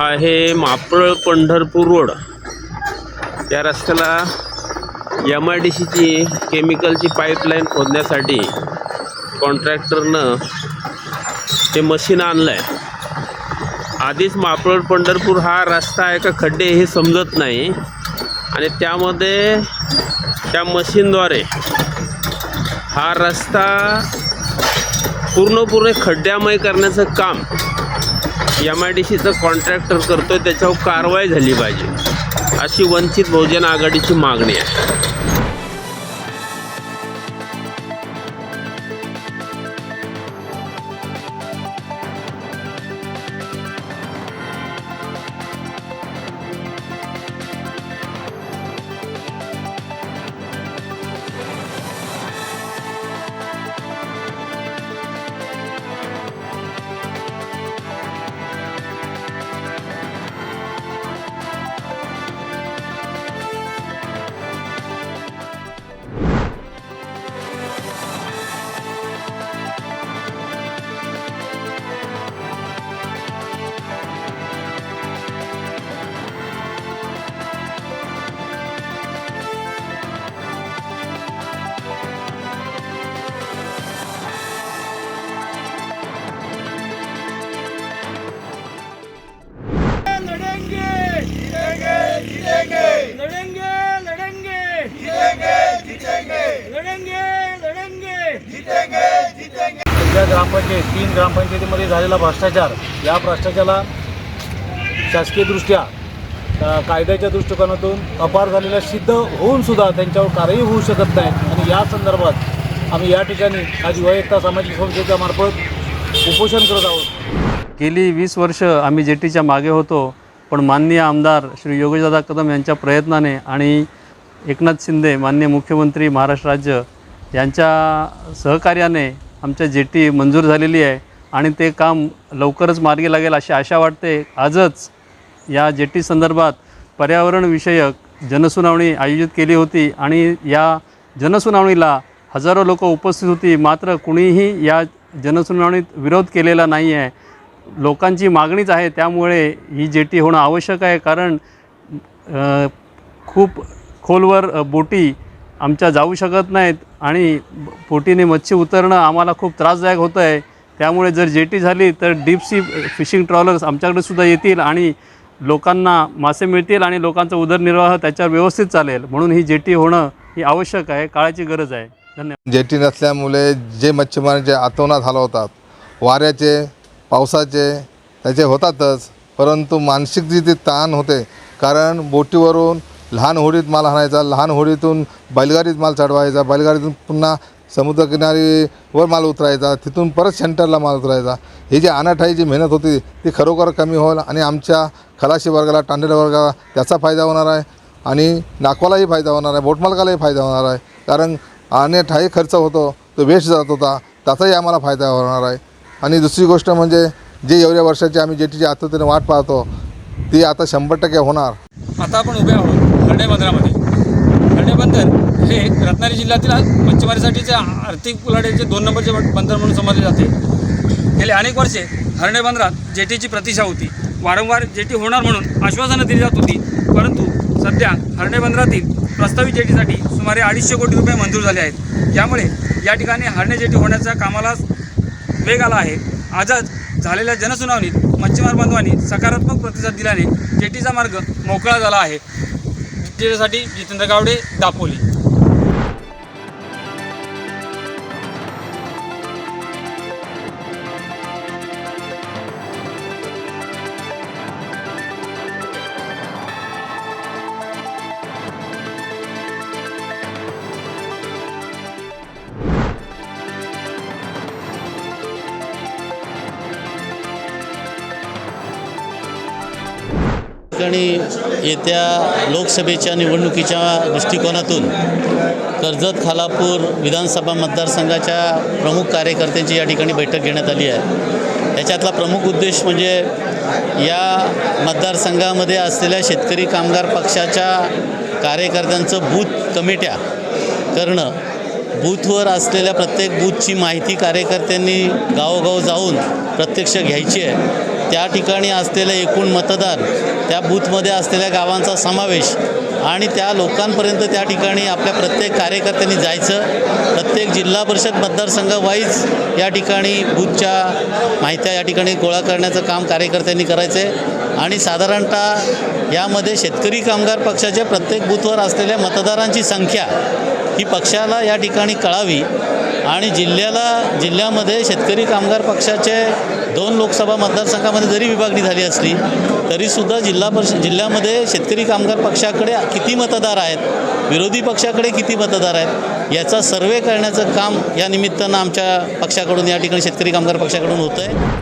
आहे मापळ पंढरपूर रोड. त्या रस्त्याला एम आय डी सीची केमिकलची पाईपलाईन खोदण्यासाठी कॉन्ट्रॅक्टरनं ते मशीन आणलं आहे आधीच मापळ पंढरपूर हा रस्ता आहे का खड्डे हे समजत नाही. आणि त्यामध्ये त्या मशीनद्वारे हा रस्ता पूर्णपूर्ण खड्ड्यामय करण्याचं काम एम आय डी सीचं कॉन्ट्रॅक्टर करतोय त्याच्यावर कारवाई झाली पाहिजे. अशी वंचित बहुजन आघाडीची मागणी आहे. ग्रामपंचायत तीन ग्रामपंचायतीमध्ये झालेला भ्रष्टाचार या भ्रष्टाचाराला शासकीयदृष्ट्या कायद्याच्या दृष्टिकोनातून अपार झालेला सिद्ध होऊन सुद्धा त्यांच्यावर कार्यही होऊ शकत नाही आणि या संदर्भात आम्ही या ठिकाणी आज युवा सामाजिक संस्थेच्या मार्फत उपोषण करत आहोत. गेली वीस वर्ष आम्ही जेटीच्या मागे होतो पण माननीय आमदार श्री योगेशदादा कदम यांच्या प्रयत्नाने आणि एकनाथ शिंदे माननीय मुख्यमंत्री महाराष्ट्र राज्य यांच्या सहकार्याने आमच्या जेटी मंजूर झालेली आहे आणि ते काम लवकरच मार्गी लागेल अशी आशा वाटते. आजच या जेटी संदर्भात पर्यावरणविषयक जनसुनावणी आयोजित केली होती आणि या जनसुनावणीला हजारो लोक उपस्थित होती. मात्र कुणीही या जनसुनावणीत विरोध केलेला नाही आहे लोकांची मागणीच आहे त्यामुळे ही जेटी होणं आवश्यक आहे. कारण खूप खोलवर बोटी आमच्या जाऊ शकत नाहीत आणि बोटीने मच्छी उतरणं आम्हाला खूप त्रासदायक होतं आहे त्यामुळे जर जेटी झाली तर डीप सी फिशिंग ट्रॉलर्स आमच्याकडे सुद्धा येतील आणि लोकांना मासे मिळतील आणि लोकांचा उदरनिर्वाह त्याच्यावर व्यवस्थित चालेल. म्हणून ही जेटी होणं ही आवश्यक आहे काळाची गरज आहे. धन्यवाद. जेटी नसल्यामुळे जे मच्छीमार जे आतोनात हलवतात वाऱ्याचे पावसाचे त्याचे होतातच परंतु मानसिक जी ताण होते. कारण बोटीवरून लहान होडीत माल आणायचा लहान होडीतून बैलगाडीत माल चढवायचा बैलगाडीतून पुन्हा समुद्रकिनारीवर माल उतरायचा तिथून परत सेंटरला माल उतरायचा. ही जी अनाठाई जी मेहनत होती ती खरोखर कमी होईल आणि आमच्या खलाशी वर्गाला टांडेल वर्गाला त्याचा फायदा होणार आहे आणि नाकवालाही फायदा होणार आहे बोटमालकालाही फायदा होणार आहे. कारण अनेकठाही खर्च होतो तो वेस्ट जात होता त्याचाही आम्हाला फायदा होणार आहे. आणि दुसरी गोष्ट म्हणजे जे एवढ्या वर्षाची आम्ही जेटीची आतुरतेने वाट पाहतो ती आता शंभर टक्के होणार. आता आपण उभे आहोत. हरणे बंदरामध्ये हरणे बंदर हे रत्नागिरी जिल्ह्यातील मच्छीमारीसाठीचे आर्थिक उलाढ्याचे दोन नंबरचे बंदर म्हणून समजले जाते. गेले अनेक वर्षे हरणे बंदरात जेटीची प्रतीक्षा होती. वारंवार जेटी होणार म्हणून आश्वासनं दिली जात होती. परंतु सध्या हरणे बंदरातील प्रस्तावित जेटीसाठी सुमारे अडीचशे कोटी रुपये मंजूर झाले आहेत. यामुळे या ठिकाणी हरणे जेटी होण्याच्या कामाला वेग आला आहे. आजच झालेल्या जनसुनावणीत मच्छीमार बांधवांनी सकारात्मक प्रतिसाद दिल्याने जेटीचा मार्ग मोकळा झाला आहे. जेटीसाठी जितेंद्र गावडे दापोली. ठिकाणी येत्या लोकसभेच्या निवडणुकीच्या दृष्टिकोनातून कर्जत खालापूर विधानसभा मतदारसंघाच्या प्रमुख कार्यकर्त्यांची या ठिकाणी बैठक घेण्यात आली आहे. याच्यातला प्रमुख उद्देश म्हणजे या मतदारसंघामध्ये असलेल्या शेतकरी कामगार पक्षाच्या कार्यकर्त्यांचं बूथ कमिट्या करणं बूथवर असलेल्या प्रत्येक बूथची माहिती कार्यकर्त्यांनी गावोगाव जाऊन प्रत्यक्ष घ्यायची आहे. त्या ठिकाणी असलेले एकूण मतदार त्या बूथमध्ये असलेल्या गावांचा समावेश आणि त्या लोकांपर्यंत त्या ठिकाणी आपल्या प्रत्येक कार्यकर्त्यांनी जायचं. प्रत्येक जिल्हा परिषद मतदारसंघ वाईज या ठिकाणी बूथच्या माहित्या या ठिकाणी गोळा करण्याचं काम कार्यकर्त्यांनी करायचं आहे आणि साधारणतः यामध्ये शेतकरी कामगार पक्षाच्या प्रत्येक बूथवर असलेल्या मतदारांची संख्या ही पक्षाला या ठिकाणी कळावी आणि जिल्ह्याला जिल्ह्यामध्ये शेतकरी कामगार पक्षाचे दोन लोकसभा मतदारसंघामध्ये जरी विभागणी झाली असली तरीसुद्धा जिल्हा परिषद जिल्ह्यामध्ये शेतकरी कामगार पक्षाकडे किती मतदार आहेत विरोधी पक्षाकडे किती मतदार आहेत याचा सर्वे करण्याचं काम या निमित्तानं आमच्या पक्षाकडून या ठिकाणी शेतकरी कामगार पक्षाकडून होतं आहे